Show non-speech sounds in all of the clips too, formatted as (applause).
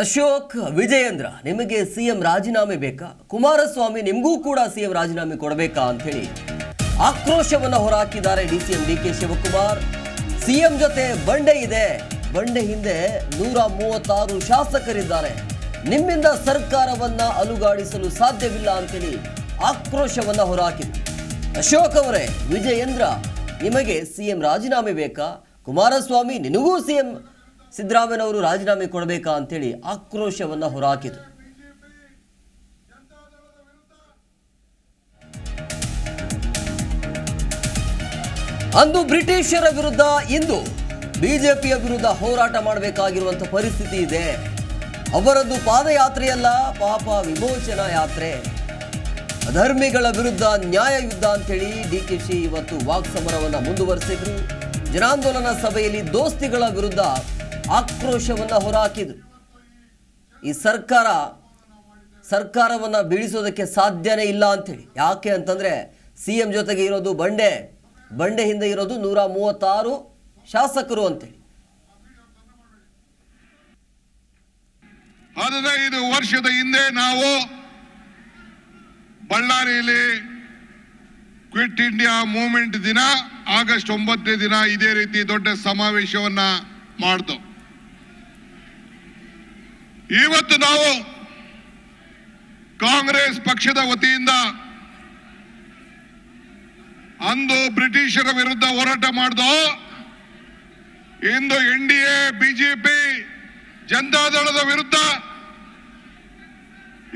ಅಶೋಕ್ ವಿಜಯೇಂದ್ರ, ನಿಮಗೆ ಸಿಎಂ ರಾಜೀನಾಮೆ ಬೇಕಾ? ಕುಮಾರಸ್ವಾಮಿ, ನಿಮಗೂ ಕೂಡ ಸಿಎಂ ರಾಜೀನಾಮೆ ಕೊಡಬೇಕಾ ಅಂತ ಹೇಳಿ ಆಕ್ರೋಶವನ್ನ ಹೊರಹಾಕಿದ್ದಾರೆ D CM D K Shivakumar. CM ಜೊತೆ ಬಂಡೆ ಇದೆ. ಬಂಡೆ ಹಿಂದೆ ನೂರ ಮೂವತ್ತಾರು ಶಾಸಕರಿದ್ದಾರೆ. ನಿಮ್ಮಿಂದ ಸರ್ಕಾರವನ್ನ ಅಲುಗಾಡಿಸಲು ಸಾಧ್ಯವಿಲ್ಲ ಅಂತೇಳಿ ಆಕ್ರೋಶವನ್ನ ಹೊರಹಾಕಿದ್ರು ಅಶೋಕ್ ಅವರೇ, ವಿಜಯೇಂದ್ರ, ನಿಮಗೆ ಸಿಎಂ ರಾಜೀನಾಮೆ ಬೇಕಾ? ಕುಮಾರಸ್ವಾಮಿ, ನಿನಗೂ ಸಿಎಂ ಸಿದ್ದರಾಮಯ್ಯನವರು ರಾಜೀನಾಮೆ ಕೊಡಬೇಕಾ ಅಂತೇಳಿ ಆಕ್ರೋಶವನ್ನ ಹೊರಹಾಕಿತು ಅಂದು ಬ್ರಿಟಿಷರ ವಿರುದ್ಧ ಇಂದು ಬಿಜೆಪಿಯ ವಿರುದ್ಧ ಹೋರಾಟ ಮಾಡಬೇಕಾಗಿರುವಂತ ಪರಿಸ್ಥಿತಿ ಇದೆ. ಅವರದ್ದು ಪಾದಯಾತ್ರೆಯಲ್ಲ, ಪಾಪ ವಿಮೋಚನಾ ಯಾತ್ರೆ. ಅಧರ್ಮಿಗಳ ವಿರುದ್ಧ ನ್ಯಾಯ ಯುದ್ಧ ಅಂತೇಳಿ ಡಿ ಕೆ ಶಿ ಇವತ್ತು ವಾಕ್ಸಮರವನ್ನು ಮುಂದುವರೆಸಿದ್ರು. ಜನಾಂದೋಲನ ಸಭೆಯಲ್ಲಿ ದೋಸ್ತಿಗಳ ವಿರುದ್ಧ ಆಕ್ರೋಶವನ್ನ ಹೊರಹಾಕಿದ್ರು. ಈ ಸರ್ಕಾರ, ಸರ್ಕಾರವನ್ನ ಬೀಳಿಸೋದಕ್ಕೆ ಸಾಧ್ಯನೇ ಇಲ್ಲ ಅಂತೇಳಿ ಯಾಕೆ ಅಂತಂದ್ರೆ ಸಿ ಎಂ ಜೊತೆಗೆ ಇರೋದು ಬಂಡೆ ಬಂಡೆ ಹಿಂದೆ ಇರೋದು ನೂರ ಮೂವತ್ತಾರು ಶಾಸಕರು ಅಂತೇಳಿ ಹದಿನೈದು ವರ್ಷದ ಹಿಂದೆ ನಾವು ಬಳ್ಳಾರಿಯಲ್ಲಿ ಕ್ವಿಟ್ ಇಂಡಿಯಾ ಮೂವ್ಮೆಂಟ್ ದಿನ, ಆಗಸ್ಟ್ ಒಂಬತ್ತನೇ ದಿನ ಇದೇ ರೀತಿ ದೊಡ್ಡ ಸಮಾವೇಶವನ್ನ ಮಾಡ್ದು. ಇವತ್ತು ನಾವು ಕಾಂಗ್ರೆಸ್ ಪಕ್ಷದ ವತಿಯಿಂದ ಅಂದು ಬ್ರಿಟಿಷರ ವಿರುದ್ಧ ಹೋರಾಟ ಮಾಡ್ದೋ, ಇಂದು ಎನ್ ಡಿ ಎ ಬಿಜೆಪಿ ಜನತಾದಳದ ವಿರುದ್ಧ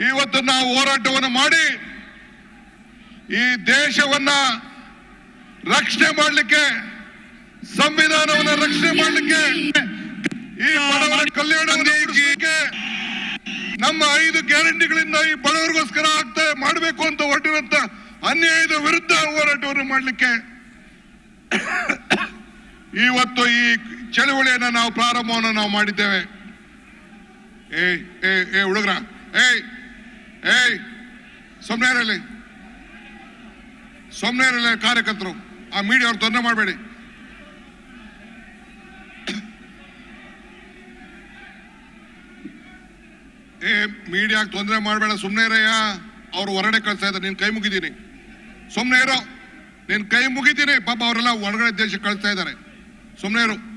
ಇವತ್ತು ನಾವು ಹೋರಾಟವನ್ನು ಮಾಡಿ, ಈ ದೇಶವನ್ನ ರಕ್ಷಣೆ ಮಾಡಲಿಕ್ಕೆ, ಸಂವಿಧಾನವನ್ನು ರಕ್ಷಣೆ ಮಾಡಲಿಕ್ಕೆ ಈ ಬಡವರ ಕಲ್ಯಾಣ ಉಳಿಸ್ಲಿಕ್ಕೆ ನಮ್ಮ ಐದು ಗ್ಯಾರಂಟಿಗಳಿಂದ ಈ ಬಡವರಿಗೋಸ್ಕರ ಆಗ್ತಾ ಮಾಡಬೇಕು ಅಂತ ಹೊರಟಿರುವಂತ ಅನ್ಯಾಯದ ವಿರುದ್ಧ ಹೋರಾಟವನ್ನು ಮಾಡಲಿಕ್ಕೆ ಇವತ್ತು ಈ ಚಳುವಳಿಯನ್ನ ನಾವು ಪ್ರಾರಂಭವನ್ನು ನಾವು ಮಾಡಿದ್ದೇವೆ. ಏ ಏ ಏ ಹುಡುಗ್ರ, ಏಯ್ ಏಯ್ ಸೊಮ್ನೇರಲ್ಲಿ ಸೊಮ್ನೇರಲ್ಲಿ ಕಾರ್ಯಕರ್ತರು. ಆ ಮೀಡಿಯಾ ಅವ್ರು ತೊಂದರೆ ಮಾಡಬೇಡಿ. ಏ, ಮೀಡಿಯಾಗೆ ತೊಂದರೆ ಮಾಡಬೇಡ ಸುಮ್ಮನೆ ಇರಯ್ಯ. ಅವ್ರು ಹೊರಗಡೆ ಕಳಿಸ್ತಾ ಇದ್ದಾರೆ, ನೀನ್ ಕೈ ಮುಗಿದೀನಿ. ಸುಮ್ಮನೆ ಇರೋ. ನೀನ್ ಕೈ ಮುಗಿತೀನಿ ಪಾಪ ಅವರೆಲ್ಲ ಹೊರಗಡೆ ದೇಶಕ್ಕೆ ಕಳಿಸ್ತಾ ಇದ್ದಾರೆ. ಸುಮ್ಮನೆ ಇರು.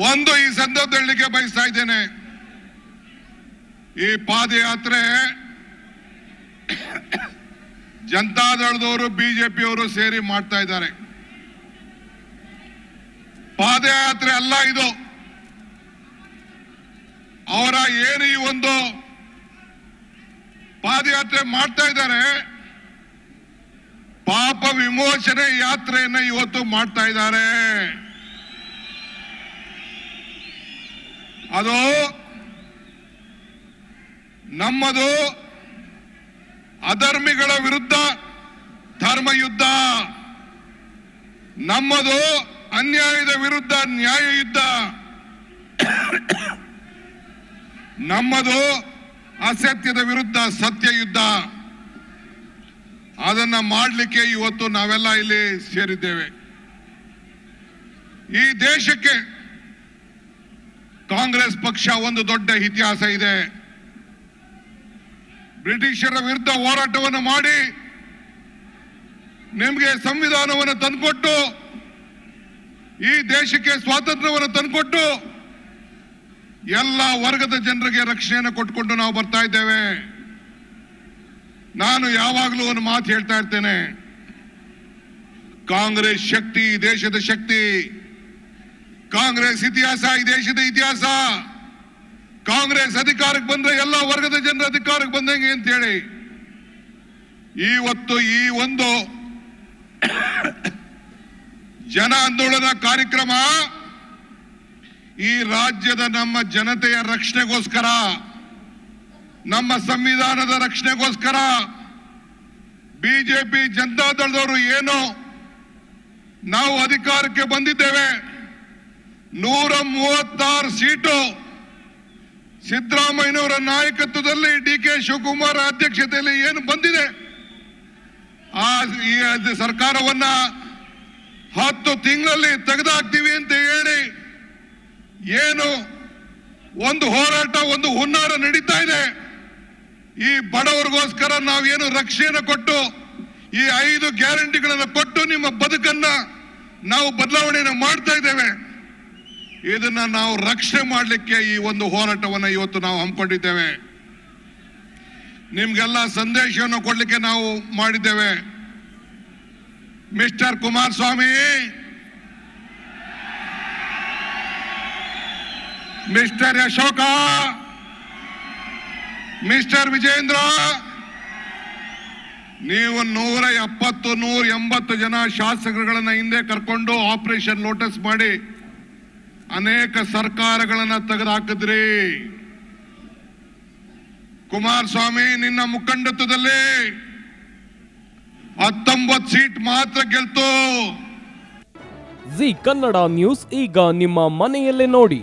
ಒಂದು ಈ ಸಂದರ್ಭದಲ್ಲಿಗೆ ಬಯಸ್ತಾ ಇದ್ದೇನೆ. ಈ ಪಾದಯಾತ್ರೆ ಜನತಾದಳದವರು, ಬಿಜೆಪಿಯವರು ಸೇರಿ ಮಾಡ್ತಾ ಇದ್ದಾರೆ. ಪಾದಯಾತ್ರೆ ಅಲ್ಲ ಇದು. ಅವರ ಏನು ಈ ಒಂದು ಪಾದಯಾತ್ರೆ ಮಾಡ್ತಾ ಇದ್ದಾರೆ. ಪಾಪ ವಿಮೋಚನೆ ಯಾತ್ರೆಯನ್ನ ಇವತ್ತು ಮಾಡ್ತಾ ಇದ್ದಾರೆ. ಅದು ನಮ್ಮದು ಅಧರ್ಮಿಗಳ ವಿರುದ್ಧ ಧರ್ಮ ಯುದ್ಧ ನಮ್ಮದು ಅನ್ಯಾಯದ ವಿರುದ್ಧ ನ್ಯಾಯ ಯುದ್ಧ ನಮ್ಮದು ಅಸತ್ಯದ ವಿರುದ್ಧ ಸತ್ಯ ಯುದ್ಧ ಅದನ್ನ ಮಾಡಲಿಕ್ಕೆ ಇವತ್ತು ನಾವೆಲ್ಲ ಇಲ್ಲಿ ಸೇರಿದ್ದೇವೆ. ಈ ದೇಶಕ್ಕೆ ಕಾಂಗ್ರೆಸ್ ಪಕ್ಷ ಒಂದು ದೊಡ್ಡ ಇತಿಹಾಸ ಇದೆ. ಬ್ರಿಟಿಷರ ವಿರುದ್ಧ ಹೋರಾಟವನ್ನು ಮಾಡಿ ನಿಮಗೆ ಸಂವಿಧಾನವನ್ನು ತಂದುಕೊಟ್ಟು, ಈ ದೇಶಕ್ಕೆ ಸ್ವಾತಂತ್ರ್ಯವನ್ನು ತಂದುಕೊಟ್ಟು ಎಲ್ಲ ವರ್ಗದ ಜನರಿಗೆ ರಕ್ಷಣೆಯನ್ನು ಕೊಟ್ಕೊಂಡು ನಾವು ಬರ್ತಾ ಇದ್ದೇವೆ. ನಾನು ಯಾವಾಗಲೂ ಒಂದು ಮಾತು ಹೇಳ್ತಾ ಇರ್ತೇನೆ. ಕಾಂಗ್ರೆಸ್ ಶಕ್ತಿ ದೇಶದ ಶಕ್ತಿ. ಕಾಂಗ್ರೆಸ್ ಇತಿಹಾಸ ಈ ದೇಶದ ಇತಿಹಾಸ. ಕಾಂಗ್ರೆಸ್ ಅಧಿಕಾರಕ್ಕೆ ಬಂದ್ರೆ ಎಲ್ಲ ವರ್ಗದ ಜನರ ಅಧಿಕಾರಕ್ಕೆ ಬಂದಂಗೆ ಅಂತ ಹೇಳಿ ಇವತ್ತು ಈ ಒಂದು (coughs) ಜನ ಆಂದೋಲನ ಕಾರ್ಯಕ್ರಮ ಈ ರಾಜ್ಯದ ನಮ್ಮ ಜನತೆಯ ರಕ್ಷಣೆಗೋಸ್ಕರ, ನಮ್ಮ ಸಂವಿಧಾನದ ರಕ್ಷಣೆಗೋಸ್ಕರ ಬಿಜೆಪಿ ಜನತಾದಳದವರು ಏನು ನಾವು ಅಧಿಕಾರಕ್ಕೆ ಬಂದಿದ್ದೇವೆ. ನೂರ ಮೂವತ್ತಾರು ಸೀಟು ಸಿದ್ದರಾಮಯ್ಯನವರ ನಾಯಕತ್ವದಲ್ಲಿ ಡಿ ಕೆ ಶಿವಕುಮಾರ್ ಅಧ್ಯಕ್ಷತೆಯಲ್ಲಿ ಏನು ಬಂದಿದೆ. ಆ, ಈ ಸರ್ಕಾರವನ್ನ ಹತ್ತು ತಿಂಗಳಲ್ಲಿ ತೆಗೆದಾಕ್ತೀವಿ ಅಂತ ಹೇಳಿ ಏನು ಒಂದು ಹೋರಾಟ, ಒಂದು ಹುನ್ನಾರ ನಡೀತಾ ಇದೆ. ಈ ಬಡವರಿಗೋಸ್ಕರ ನಾವೇನು ರಕ್ಷೆಯನ್ನು ಕೊಟ್ಟು, ಈ ಐದು ಗ್ಯಾರಂಟಿಗಳನ್ನು ಕೊಟ್ಟು ನಿಮ್ಮ ಬದುಕನ್ನ ನಾವು ಬದಲಾವಣೆಯನ್ನು ಮಾಡ್ತಾ ಇದ್ದೇವೆ. ಇದನ್ನ ನಾವು ರಕ್ಷಣೆ ಮಾಡಲಿಕ್ಕೆ ಈ ಒಂದು ಹೋರಾಟವನ್ನು ಇವತ್ತು ನಾವು ಹಮ್ಮಿಕೊಂಡಿದ್ದೇವೆ. ನಿಮ್ಗೆಲ್ಲ ಸಂದೇಶವನ್ನು ಕೊಡಲಿಕ್ಕೆ ನಾವು ಮಾಡಿದ್ದೇವೆ. Mister Kumaraswamy mister Ashoka, mister Vijendra, ನೀವು ನೂರ ಎಪ್ಪತ್ತು, ನೂರ ಎಂಬತ್ತು ಜನ ಶಾಸಕರುಗಳನ್ನ ಹಿಂದೆ ಕರ್ಕೊಂಡು ಆಪರೇಷನ್ ಲೋಟಸ್ ಮಾಡಿ ಅನೇಕ ಸರ್ಕಾರಗಳನ್ನ ತೆಗೆದುಹಾಕಿದ್ರಿ. ಕುಮಾರಸ್ವಾಮಿ, ನಿನ್ನ ಮುಖಂಡತ್ವದಲ್ಲಿ ಹತ್ತೊಂಬತ್ತು ಸೀಟ್ ಮಾತ್ರ ಗೆಲ್ತು. ಜಿ ಕನ್ನಡ ನ್ಯೂಸ್, ಈಗ ನಿಮ್ಮ ಮನೆಯಲ್ಲೇ ನೋಡಿ.